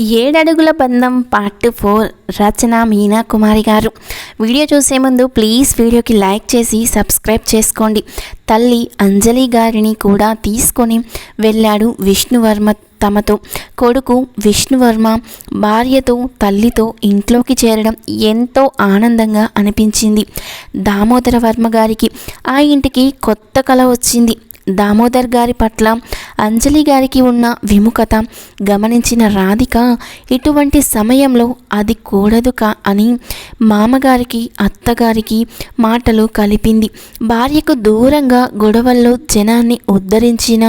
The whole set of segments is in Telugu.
ఏడడుగుల బంధం part four. Rachana Meena Kumari garu. Video చూసే ముందు ప్లీజ్ వీడియోకి లైక్ చేసి సబ్స్క్రైబ్ చేసుకోండి. తల్లి అంజలి గారిని కూడా తీసుకొని వెళ్ళాడు విష్ణువర్మ తమతో. కొడుకు విష్ణువర్మ భార్యతో తల్లితో ఇంట్లోకి చేరడం ఎంతో ఆనందంగా అనిపించింది. దామోదర వర్మ గారికి ఆ ఇంటికి కొత్త కళ వచ్చింది. దామోదర్ గారి పట్ల అంజలి గారికి ఉన్న విముఖత గమనించిన రాధిక ఇటువంటి సమయంలో అది కూడదు కా అని మామగారికి అత్తగారికి మాటలు కలిపింది. భార్యకు దూరంగా గొడవల్లో జనాన్ని ఉద్ధరించిన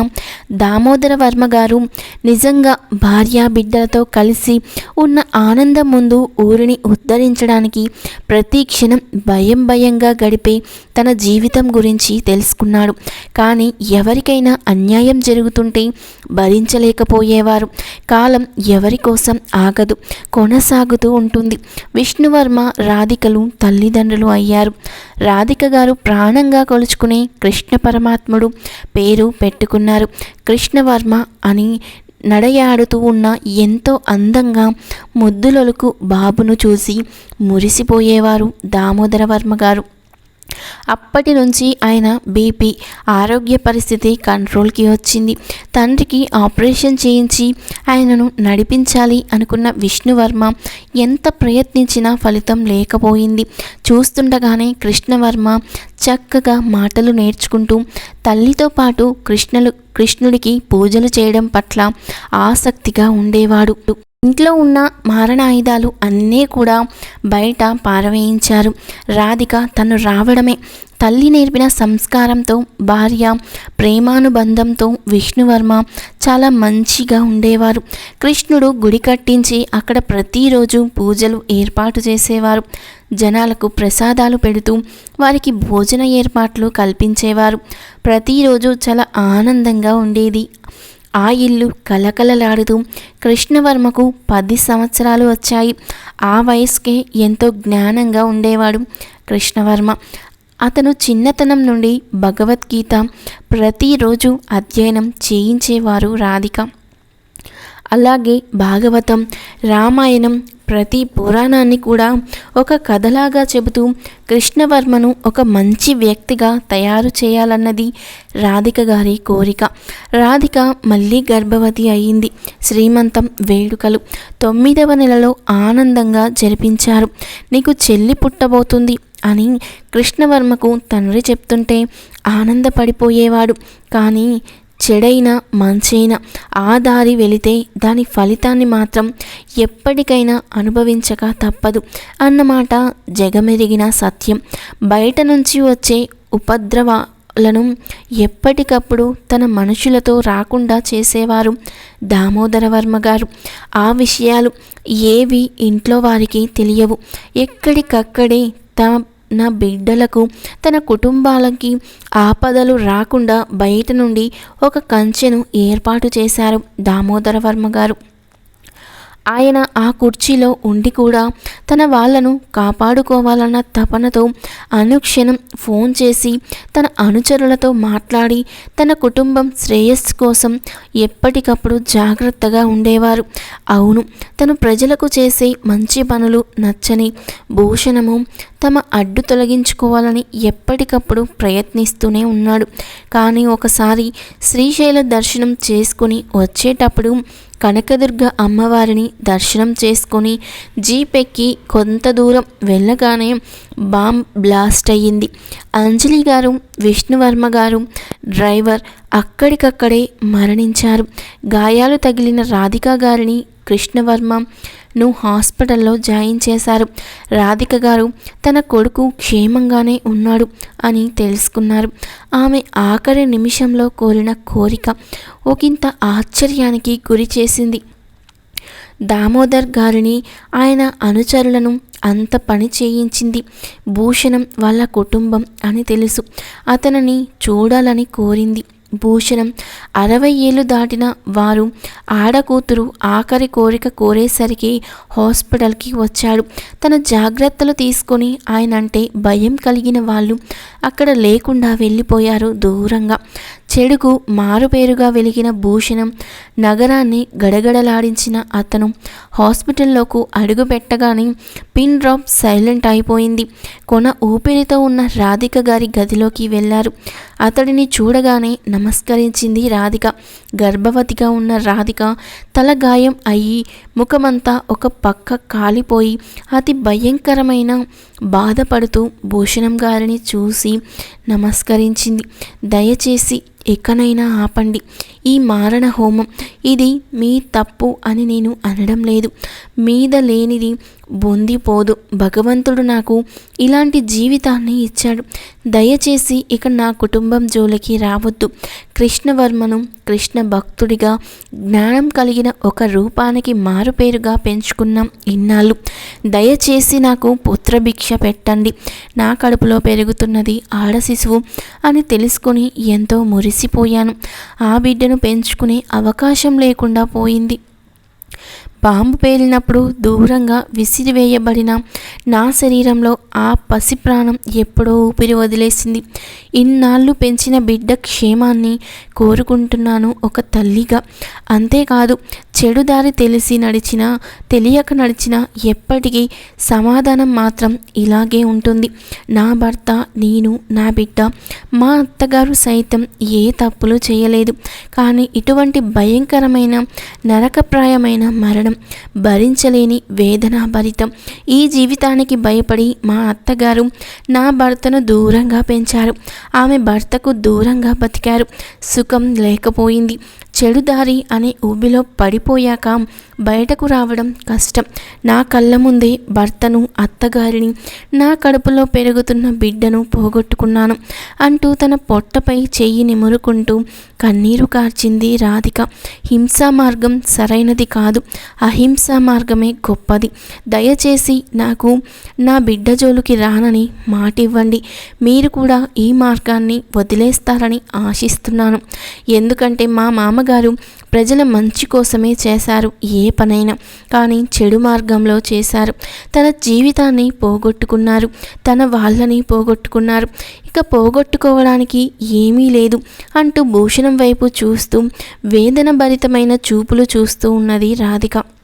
దామోదర వర్మ గారు నిజంగా భార్య బిడ్డలతో కలిసి ఉన్న ఆనందం ముందు ఊరిని ఉద్ధరించడానికి ప్రతి క్షణం భయం భయంగా గడిపే తన జీవితం గురించి తెలుసుకున్నాడు. కానీ ఎవరికైనా అన్యాయం జరుగుతుంటే భరించలేకపోయేవారు. కాలం ఎవరి కోసం ఆగదు కొనసాగుతూ ఉంటుంది. విష్ణువర్మ రాధికలు తల్లిదండ్రులు అయ్యారు. రాధిక గారు ప్రాణంగా కొలుచుకునే కృష్ణ పరమాత్ముడు పేరు పెట్టుకున్నారు. కృష్ణవర్మ అని నడయాడుతూ ఉన్న ఎంతో అందంగా ముద్దులొలుకు బాబును చూసి మురిసిపోయేవారు దామోదరవర్మ గారు. అప్పటి నుంచి ఆయన బీపీ ఆరోగ్య పరిస్థితి కంట్రోల్కి వచ్చింది. తండ్రికి ఆపరేషన్ చేయించి ఆయనను నడిపించాలి అనుకున్న విష్ణువర్మ ఎంత ప్రయత్నించినా ఫలితం లేకపోయింది. చూస్తుండగానే కృష్ణవర్మ చక్కగా మాటలు నేర్చుకుంటూ తల్లితో పాటు కృష్ణులు కృష్ణుడికి పూజలు చేయడం పట్ల ఆసక్తిగా ఉండేవాడు. ఇంట్లో ఉన్న మారణాయుధాలు అన్నీ కూడా బయట పారవేయించారు. రాధిక తను రావడమే. తల్లి నేర్పిన సంస్కారంతో భార్య ప్రేమానుబంధంతో విష్ణువర్మ చాలా మంచిగా ఉండేవారు. కృష్ణుడు గుడి కట్టించి అక్కడ ప్రతిరోజు పూజలు ఏర్పాటు చేసేవారు. జనాలకు ప్రసాదాలు పెడుతూ వారికి భోజన ఏర్పాట్లు కల్పించేవారు. ప్రతిరోజు చాలా ఆనందంగా ఉండేది. ఆ ఇల్లు కలకలలాడుతూ కృష్ణవర్మకు పది సంవత్సరాలు వచ్చాయి. ఆ వయసుకే ఎంతో జ్ఞానంగా ఉండేవాడు కృష్ణవర్మ. అతను చిన్నతనం నుండి భగవద్గీత ప్రతిరోజు అధ్యయనం చేయించేవారు రాధిక. అలాగే భాగవతం రామాయణం ప్రతి పురాణాన్ని కూడా ఒక కథలాగా చెబుతూ కృష్ణవర్మను ఒక మంచి వ్యక్తిగా తయారు చేయాలన్నది రాధిక గారి కోరిక. రాధిక మళ్ళీ గర్భవతి అయింది. శ్రీమంతం వేడుకలు తొమ్మిదవ నెలలో ఆనందంగా జరిపించారు. నీకు చెల్లి పుట్టబోతుంది అని కృష్ణవర్మకు తండ్రి చెప్తుంటే ఆనందపడిపోయేవాడు. కానీ చెడైన మంచైనా ఆ దారి వెళితే దాని ఫలితాన్ని మాత్రం ఎప్పటికైనా అనుభవించక తప్పదు అన్నమాట జగమెరిగిన సత్యం. బయట నుంచి వచ్చే ఉపద్రవాలను ఎప్పటికప్పుడు తన మనుషులతో రాకుండా చేసేవారు దామోదర వర్మ గారు. ఆ విషయాలు ఏవి ఇంట్లో వారికి తెలియవు. ఎక్కడికక్కడే తమ నా బిడ్డలకు తన కుటుంబాలకి ఆపదలు రాకుండా బయట నుండి ఒక కంచెను ఏర్పాటు చేశారు దామోదర వర్మ గారు. ఆయన ఆ కుర్చీలో ఉండి కూడా తన వాళ్ళను కాపాడుకోవాలన్న తపనతో అనుక్షణం ఫోన్ చేసి తన అనుచరులతో మాట్లాడి తన కుటుంబం శ్రేయస్సు కోసం ఎప్పటికప్పుడు జాగ్రత్తగా ఉండేవారు. అవును తను ప్రజలకు చేసే మంచి పనులు నచ్చని భూషణము తమ అడ్డు తొలగించుకోవాలని ఎప్పటికప్పుడు ప్రయత్నిస్తూనే ఉన్నాడు. కానీ ఒకసారి శ్రీశైల దర్శనం చేసుకుని వచ్చేటప్పుడు కనకదుర్గ అమ్మవారిని దర్శనం చేసుకొని జీప్ ఎక్కి కొంత దూరం వెళ్ళగానే బాంబ్ బ్లాస్ట్ అయ్యింది. అంజలి గారు విష్ణువర్మ గారు డ్రైవర్ అక్కడికక్కడే మరణించారు. గాయాలు తగిలిన రాధిక గారిని కృష్ణవర్మ ను హాస్పిటల్లో జాయిన్ చేశారు. రాధిక గారు తన కొడుకు క్షేమంగానే ఉన్నాడు అని తెలుసుకున్నారు. ఆమె ఆఖరి నిమిషంలో కోరిన కోరిక ఒకంత ఆశ్చర్యానికి గురి చేసింది. దామోదర్ గారిని ఆయన అనుచరులను అంత పని చేయించింది. భూషణం వాళ్ళ కుటుంబం అని తెలుసు. అతనిని చూడాలని కోరింది. భూషణం. అరవై ఏళ్ళు దాటిన వారు ఆడకూతురు ఆఖరి కోరిక కోరేసరికి హాస్పిటల్కి వచ్చాడు. తన జాగ్రత్తలు తీసుకొని ఆయన అంటే భయం కలిగిన వాళ్ళు అక్కడ లేకుండా వెళ్ళిపోయారు దూరంగా. చెడుకు మారుపేరుగా వెలిగిన భూషణం నగరాన్ని గడగడలాడించిన అతను హాస్పిటల్లోకి అడుగుపెట్టగానే పిన్ డ్రాప్ సైలెంట్ అయిపోయింది. కొన ఊపిరితో ఉన్న రాధిక గారి గదిలోకి వెళ్ళారు. అతడిని చూడగానే నమస్కరించింది రాధిక. గర్భవతిగా ఉన్న రాధిక తల గాయం అయ్యి ముఖమంతా ఒక పక్క కాలిపోయి అతి భయంకరమైన బాధపడుతూ భూషణం గారిని చూసి నమస్కరించింది. దయచేసి ఎక్కనైనా ఆపండి. ఈ మారణ హోమం ఇది మీ తప్పు అని నేను అనడం లేదు. మీద లేనిది బొందిపోదు భగవంతుడు నాకు ఇలాంటి జీవితాన్ని ఇచ్చాడు. దయచేసి ఇక నా కుటుంబం జోలికి రావద్దు. కృష్ణవర్మను కృష్ణ భక్తుడిగా జ్ఞానం కలిగిన ఒక రూపానికి మారుపేరుగా పెంచుకున్నాం ఇన్నాళ్ళు. దయచేసి నాకు పుత్రభిక్ష పెట్టండి. నా కడుపులో పెరుగుతున్నది ఆడ శిశువు అని తెలుసుకొని ఎంతో మురిసిపోయాను. ఆ బిడ్డను పెంచుకునే అవకాశం లేకుండా పోయింది. పాంబు పేలినప్పుడు దూరంగా విసిరివేయబడిన నా శరీరంలో ఆ పసి ప్రాణం ఎప్పుడో ఊపిరి వదిలేసింది. ఇన్నాళ్ళు పెంచిన బిడ్డ క్షేమాన్ని కోరుకుంటున్నాను ఒక తల్లిగా. అంతేకాదు చెడు దారి తెలిసి నడిచినా తెలియక నడిచినా ఎప్పటికీ సమాధానం మాత్రం ఇలాగే ఉంటుంది. నా భర్త నేను నా బిడ్డ మా అత్తగారు సైతం ఏ తప్పులు చేయలేదు. కానీ ఇటువంటి భయంకరమైన నరకప్రాయమైన మరణం భరించలేని వేదనాభరితం. ఈ జీవితానికి భయపడి మా అత్తగారు నా భర్తను దూరంగా పెంచారు. ఆమె భర్తకు దూరంగా బతికారు. సుఖం లేకపోయింది. చెడుదారి అనే ఊబిలో పడిపోయాక బయటకు రావడం కష్టం. నా కళ్ళ ముందే భర్తను అత్తగారిని నా కడుపులో పెరుగుతున్న బిడ్డను పోగొట్టుకున్నాను అంటూ తన పొట్టపై చెయ్యి నిమురుకుంటూ కన్నీరు కార్చింది రాధిక. హింసా మార్గం సరైనది కాదు. అహింసా మార్గమే గొప్పది. దయచేసి నాకు నా బిడ్డ జోలుకి రానని మాటివ్వండి. మీరు కూడా ఈ మార్గాన్ని వదిలేస్తారని ఆశిస్తున్నాను. ఎందుకంటే మా మామగారు ప్రజల మంచి కోసమే చేశారు ఏ పనైనా. కానీ చెడు మార్గంలో చేశారు. తన జీవితాన్ని పోగొట్టుకున్నారు. తన వాళ్ళని పోగొట్టుకున్నారు. ఇక పోగొట్టుకోవడానికి ఏమీ లేదు అంటూ భూషణం వైపు చూస్తూ వేదన భరితమైన చూపులు చూస్తూ ఉన్నది రాధిక.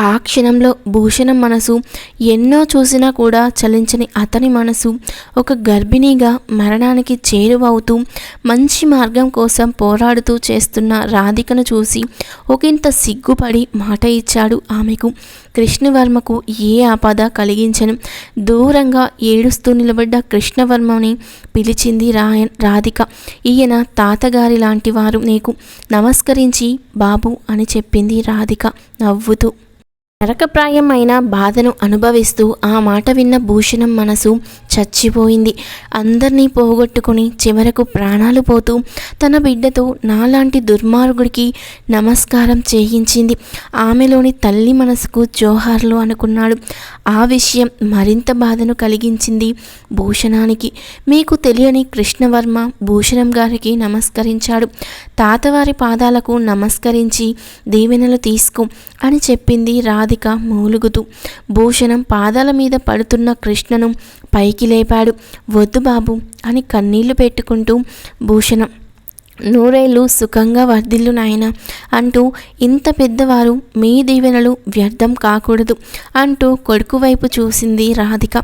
ఆ క్షణంలో భూషణం మనసు ఎన్నో చూసినా కూడా చలించని అతని మనసు ఒక గర్భిణిగా మరణానికి చేరువవుతూ మంచి మార్గం కోసం పోరాడుతూ చేస్తున్న రాధికను చూసి ఒకంత సిగ్గుపడి మాట ఇచ్చాడు ఆమెకు. కృష్ణవర్మకు ఏ ఆపద కలిగించను. దూరంగా ఏడుస్తూ నిలబడ్డ కృష్ణవర్మని పిలిచింది రాయ రాధిక. ఈయన తాతగారి లాంటి వారు నీకు నమస్కరించి బాబు అని చెప్పింది రాధిక నవ్వుతూ. నరకప్రాయమైన బాధను అనుభవిస్తూ ఆ మాట విన్న భూషణం మనసు చచ్చిపోయింది. అందరినీ పోగొట్టుకుని చివరకు ప్రాణాలు పోతూ తన బిడ్డతో నాలాంటి దుర్మార్గుడికి నమస్కారం చేయించింది. ఆమెలోని తల్లి మనసుకు జోహార్లు అనుకున్నాడు. ఆ విషయం మరింత బాధను కలిగించింది భూషణానికి. మీకు తెలియని కృష్ణవర్మ భూషణం గారికి నమస్కరించాడు. తాతవారి పాదాలకు నమస్కరించి దీవెనలు తీసుకో అని చెప్పింది రాధిక మూలుగుతూ. భూషణం పాదాల మీద పడుతున్న కృష్ణను పైకి లేపాడు. వద్దు బాబు అని కన్నీళ్ళు పెట్టుకుంటూ భూషణం. నూరేళ్ళు సుఖంగా వర్ధిల్లు నాయన అంటూ ఇంత పెద్దవారు మీ దీవెనలు వ్యర్థం కాకూడదు అంటూ కొడుకు వైపు చూసింది రాధిక.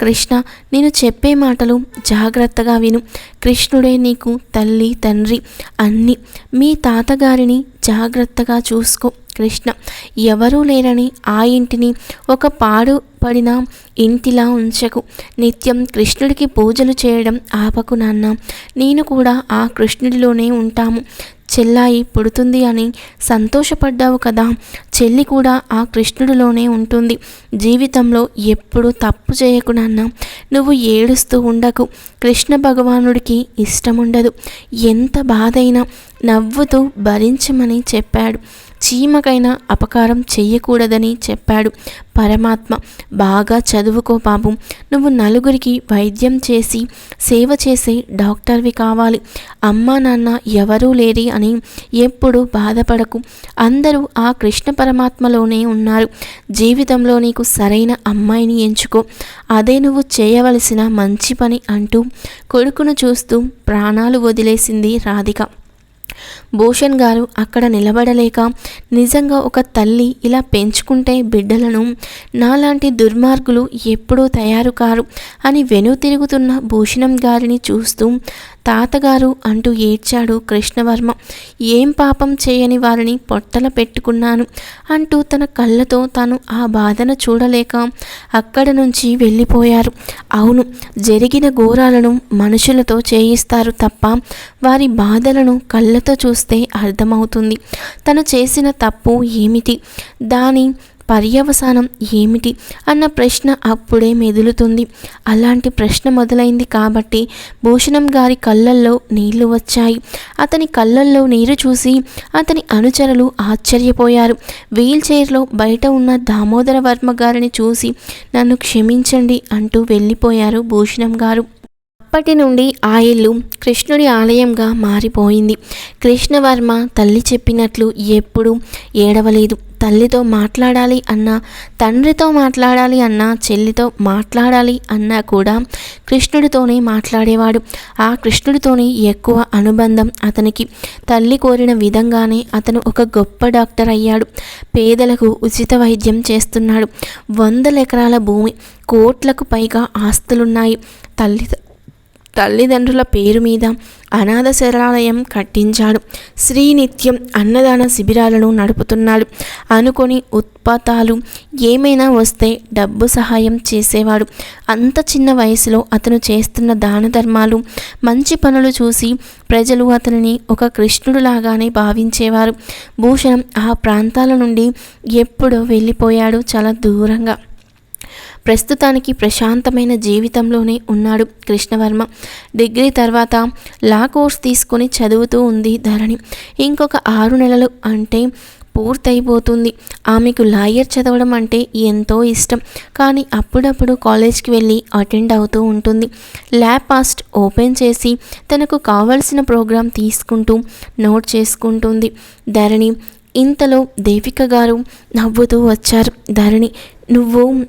కృష్ణ నేను చెప్పే మాటలు జాగ్రత్తగా విను. కృష్ణుడే నీకు తల్లి తండ్రి అన్ని. మీ తాతగారిని జాగ్రత్తగా చూసుకో. కృష్ణ. ఎవరూ లేరని ఆ ఇంటిని ఒక పాడు పడిన ఇంటిలా ఉంచకు. నిత్యం కృష్ణుడికి పూజలు చేయడం ఆపకు నాన్న. నేను కూడా ఆ కృష్ణుడిలోనే ఉంటాము. చెల్లాయి పుడుతుంది అని సంతోషపడ్డావు కదా. చెల్లి కూడా ఆ కృష్ణుడిలోనే ఉంటుంది. జీవితంలో ఎప్పుడు తప్పు చేయకు నాన్న. నువ్వు ఏడుస్తూ ఉండకు. కృష్ణ భగవానుడికి ఇష్టముండదు. ఎంత బాధైనా నవ్వుతూ భరించమని చెప్పాడు. చీమకైనా అపకారం చెయ్యకూడదని చెప్పాడు పరమాత్మ. బాగా చదువుకో బాబు. నువ్వు నలుగురికి వైద్యం చేసి సేవ చేసే డాక్టర్వి కావాలి. అమ్మా నాన్న ఎవరూ లేరి అని ఎప్పుడు బాధపడకు. అందరూ ఆ కృష్ణ పరమాత్మలోనే ఉన్నారు. జీవితంలో నీకు సరైన అమ్మాయిని ఎంచుకో. అదే నువ్వు చేయవలసిన మంచి పని అంటూ కొడుకును చూస్తూ ప్రాణాలు వదిలేసింది రాధిక. భూషణ్ గారు అక్కడ నిలబడలేక నిజంగా ఒక తల్లి ఇలా పెంచుకుంటే బిడ్డలను నాలాంటి దుర్మార్గులు ఎప్పుడూ తయారు కారు అని వెను తిరుగుతున్న భూషణం గారిని చూస్తూ తాతగారు అంటూ ఏడ్చాడు కృష్ణవర్మ. ఏం పాపం చేయని వారిని పొట్టల పెట్టుకున్నాను అంటూ తన కళ్ళతో తాను ఆ బాధను చూడలేక అక్కడ నుంచి వెళ్ళిపోయారు. అవును జరిగిన ఘోరాలను మనుషులతో చేయిస్తారు తప్ప వారి బాధలను కళ్ళతో చూస్తే అర్థమవుతుంది. తను చేసిన తప్పు ఏమిటి? దాని పర్యవసానం ఏమిటి? అన్న ప్రశ్న అప్పుడే మెదులుతుంది. అలాంటి ప్రశ్న మొదలైంది కాబట్టి భూషణం గారి కళ్ళల్లో నీళ్ళు వచ్చాయి. అతని కళ్ళల్లో నీరు చూసి అతని అనుచరులు ఆశ్చర్యపోయారు. వీల్ చైర్లో బయట ఉన్న దామోదర వర్మ గారిని చూసి నన్ను క్షమించండి అంటూ వెళ్ళిపోయారు భూషణం గారు. అప్పటి నుండి ఆ ఇల్లు కృష్ణుడి ఆలయంగా మారిపోయింది. కృష్ణవర్మ తల్లి చెప్పినట్లు ఎప్పుడూ ఏడవలేదు. తల్లితో మాట్లాడాలి అన్నా తండ్రితో మాట్లాడాలి అన్నా చెల్లితో మాట్లాడాలి అన్నా కూడా కృష్ణుడితోనే మాట్లాడేవాడు. ఆ కృష్ణుడితోనే ఎక్కువ అనుబంధం అతనికి. తల్లి కోరిన విధంగానే అతను ఒక గొప్ప డాక్టర్ అయ్యాడు. పేదలకు ఉచిత వైద్యం చేస్తున్నాడు. వందల ఎకరాల భూమి కోట్లకు పైగా ఆస్తులున్నాయి. తల్లి తల్లిదండ్రుల పేరు మీద అనాథ శరణాలయం కట్టించాడు. శ్రీనిత్యం అన్నదాన శిబిరాలను నడుపుతున్నాడు. అనుకొని ఉత్పాతాలు ఏమైనా వస్తే డబ్బు సహాయం చేసేవాడు. అంత చిన్న వయసులో అతను చేస్తున్న దాన ధర్మాలు మంచి పనులు చూసి ప్రజలు అతనిని ఒక కృష్ణుడులాగానే భావించేవారు. భూషణం ఆ ప్రాంతాల నుండి ఎప్పుడో వెళ్ళిపోయాడు చాలా దూరంగా. ప్రస్తుతానికి ప్రశాంతమైన జీవితంలోనే ఉన్నాడు కృష్ణవర్మ. డిగ్రీ తర్వాత లా కోర్స్ తీసుకొని చదువుతూ ఉంది ధరణి. ఇంకొక ఆరు నెలలు అంటే పూర్తయిపోతుంది. ఆమెకు లాయర్ చదవడం అంటే ఎంతో ఇష్టం. కానీ అప్పుడప్పుడు కాలేజ్కి వెళ్ళి అటెండ్ అవుతూ ఉంటుంది. ల్యాబ్ పాస్ట్ ఓపెన్ చేసి తనకు కావలసిన ప్రోగ్రాం తీసుకుంటూ నోట్ చేసుకుంటుంది. ధరణి ఇంతలో దేవిక గారు నవ్వుతూ వచ్చారు. ధరణి నువ్వు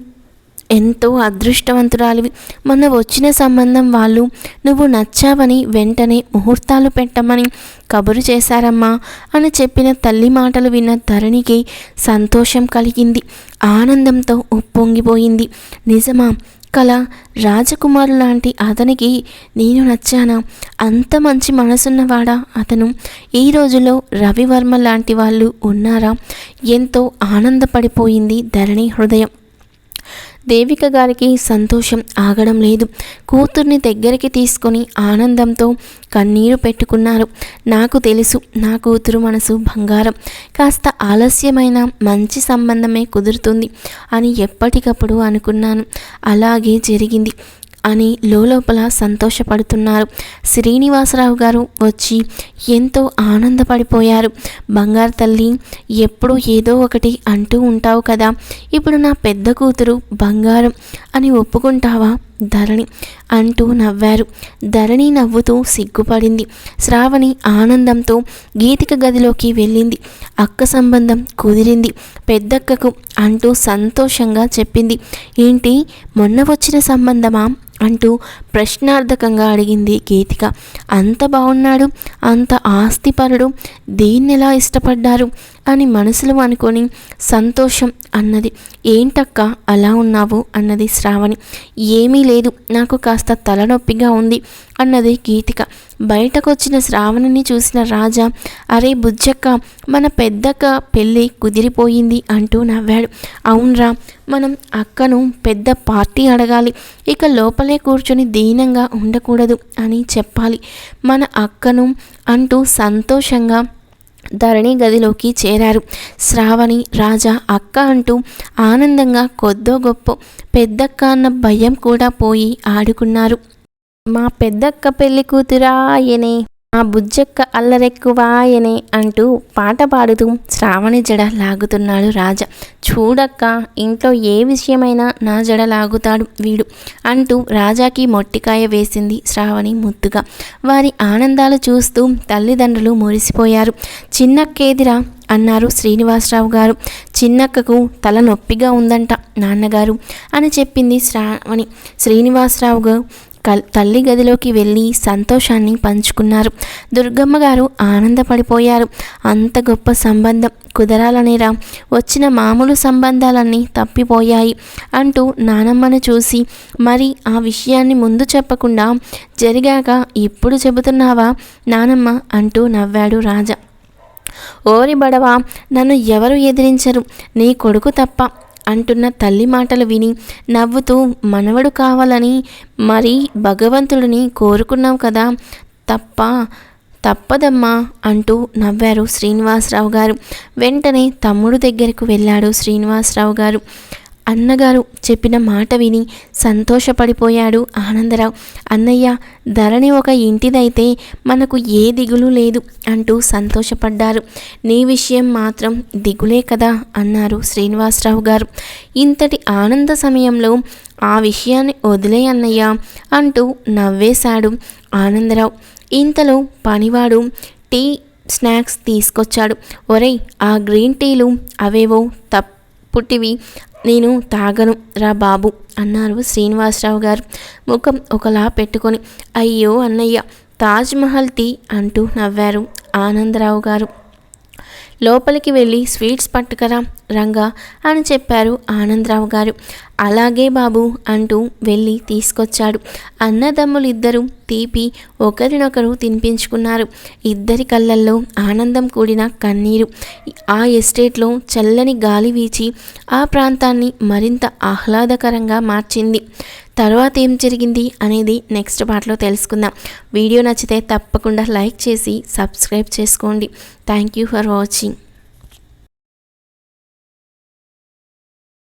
ఎంతో అదృష్టవంతురాలివి. మొన్న వచ్చిన సంబంధం వాళ్ళు నువ్వు నచ్చావని వెంటనే ముహూర్తాలు పెట్టమని కబురు చేశారమ్మా అని చెప్పిన తల్లి మాటలు విన్న ధరణికి సంతోషం కలిగింది. ఆనందంతో ఉప్పొంగిపోయింది. నిజమా కల రాజకుమారు లాంటి అతనికి నేను నచ్చానా? అంత మంచి మనసున్నవాడా అతను? ఈ రోజుల్లో రవివర్మ లాంటి వాళ్ళు ఉన్నారా? ఎంతో ఆనందపడిపోయింది ధరణి హృదయం. దేవిక గారికి సంతోషం ఆగడం లేదు. కూతుర్ని దగ్గరికి తీసుకొని ఆనందంతో కన్నీరు పెట్టుకున్నారు. నాకు తెలుసు నా కూతురు మనసు బంగారం. కాస్త ఆలస్యమైన మంచి సంబంధమే కుదురుతుంది అని ఎప్పటికప్పుడు అనుకున్నాను. అలాగే జరిగింది. అని లోపల సంతోషపడుతున్నారు. శ్రీనివాసరావు గారు వచ్చి ఎంతో ఆనందపడిపోయారు. బంగారు తల్లి ఎప్పుడూ ఏదో ఒకటి అంటూ ఉంటావు కదా. ఇప్పుడు నా పెద్ద కూతురు బంగారం అని ఒప్పుకుంటావా? ధరణి అంటూ నవ్వారు. ధరణి నవ్వుతూ సిగ్గుపడింది. శ్రావణి ఆనందంతో గీతిక గదిలోకి వెళ్ళింది. అక్క సంబంధం కుదిరింది. పెద్దక్కకు అంటూ సంతోషంగా చెప్పింది. ఏంటి? మొన్న వచ్చిన సంబంధమా? అంటూ ప్రశ్నార్థకంగా అడిగింది గీతిక. అంత బాగున్నాడు అంత ఆస్తిపరుడు దీన్నెలా ఇష్టపడ్డారు? అని మనసులో అనుకొని సంతోషం అన్నది. ఏంటక్క అలా ఉన్నావు? అన్నది శ్రావణి. ఏమీ లేదు నాకు కాస్త తలనొప్పిగా ఉంది. అన్నది గీతిక. బయటకొచ్చిన శ్రావణిని చూసిన రాజా అరే బుజ్జక్క మన పెద్దక్క పెళ్ళి కుదిరిపోయింది అంటూ నవ్వాడు. అవునరా మనం అక్కను పెద్ద పార్టీ అడగాలి. ఇక లోపలే కూర్చొని దీనంగా ఉండకూడదు అని చెప్పాలి. మన అక్కను అంటూ సంతోషంగా ధరణి గదిలోకి చేరారు. శ్రావణి రాజా అక్క అంటూ ఆనందంగా కొద్దో గొప్ప పెద్దక్క అన్న భయం కూడా పోయి ఆడుకున్నారు. మా పెద్దక్క పెళ్ళి కూతురాయనే మా బుజ్జక్క అల్లరెక్కువాయనే అంటూ పాట పాడుతూ శ్రావణి జడ లాగుతున్నాడు రాజా. చూడక్క ఇంట్లో ఏ విషయమైనా నా జడ లాగుతాడు వీడు అంటూ రాజాకి మొట్టికాయ వేసింది శ్రావణి ముద్దుగా. వారి ఆనందాలు చూస్తూ తల్లిదండ్రులు మురిసిపోయారు. చిన్నక్కేదిరా? అన్నారు శ్రీనివాసరావు గారు. చిన్నక్కకు తల నొప్పిగా ఉందంట నాన్నగారు అని చెప్పింది శ్రావణి. శ్రీనివాసరావు గారు తల్లి గదిలోకి వెళ్ళి సంతోషాన్ని పంచుకున్నారు. దుర్గమ్మ గారు ఆనందపడిపోయారు. అంత గొప్ప సంబంధం కుదరాలనేరా. వచ్చిన మామూలు సంబంధాలన్నీ తప్పిపోయాయి అంటూ నానమ్మను చూసి మరి ఆ విషయాన్ని ముందు చెప్పకుండా జరిగాక ఇప్పుడు చెబుతున్నావా నానమ్మ అంటూ నవ్వాడు రాజా. ఓరి బడవా నన్ను ఎవరు ఎదిరించరు? నీ కొడుకు తప్ప అంటున్న తల్లి మాటలు విని నవ్వుతూ మనవడు కావాలని మరి భగవంతుడిని కోరుకున్నావు కదా తప్ప తప్పదమ్మా అంటూ నవ్వారు శ్రీనివాసరావు గారు. వెంటనే తమ్ముడు దగ్గరకు వెళ్ళాడు శ్రీనివాసరావు గారు. అన్నగారు చెప్పిన మాట విని సంతోషపడిపోయాడు ఆనందరావు. అన్నయ్య ధరణి ఒక ఇంటిదైతే మనకు ఏ దిగులు లేదు అంటూ సంతోషపడ్డారు. నీ విషయం మాత్రం దిగులే కదా అన్నారు శ్రీనివాసరావు గారు. ఇంతటి ఆనంద సమయంలో ఆ విషయాన్ని వదిలే అన్నయ్య అంటూ నవ్వేశాడు ఆనందరావు. ఇంతలో పనివాడు టీ స్నాక్స్ తీసుకొచ్చాడు. ఒరేయ్ ఆ గ్రీన్ టీలు అవేవో తప్పుటివి నేను తాగను. రా బాబు అన్నారు శ్రీనివాసరావు గారు. ముఖం ఒకలా పెట్టుకొని అయ్యో అన్నయ్య తాజ్మహల్ టీ అంటూ నవ్వారు ఆనందరావు గారు. లోపలికి వెళ్ళి స్వీట్స్ పట్టుకరా రంగా అని చెప్పారు ఆనందరావు గారు. అలాగే బాబు అంటూ వెళ్ళి తీసుకొచ్చాడు. అన్నదమ్ములిద్దరూ తీపి ఒకరినొకరు తినిపించుకున్నారు. ఇద్దరి కళ్ళల్లో ఆనందం కూడిన కన్నీరు. ఆ ఎస్టేట్లో చల్లని గాలి వీచి ఆ ప్రాంతాన్ని మరింత ఆహ్లాదకరంగా మార్చింది. తర్వాత ఏం జరిగింది అనేది నెక్స్ట్ పార్ట్లో తెలుసుకుందాం. వీడియో నచ్చితే తప్పకుండా లైక్ చేసి సబ్స్క్రైబ్ చేసుకోండి. Thank you for watching.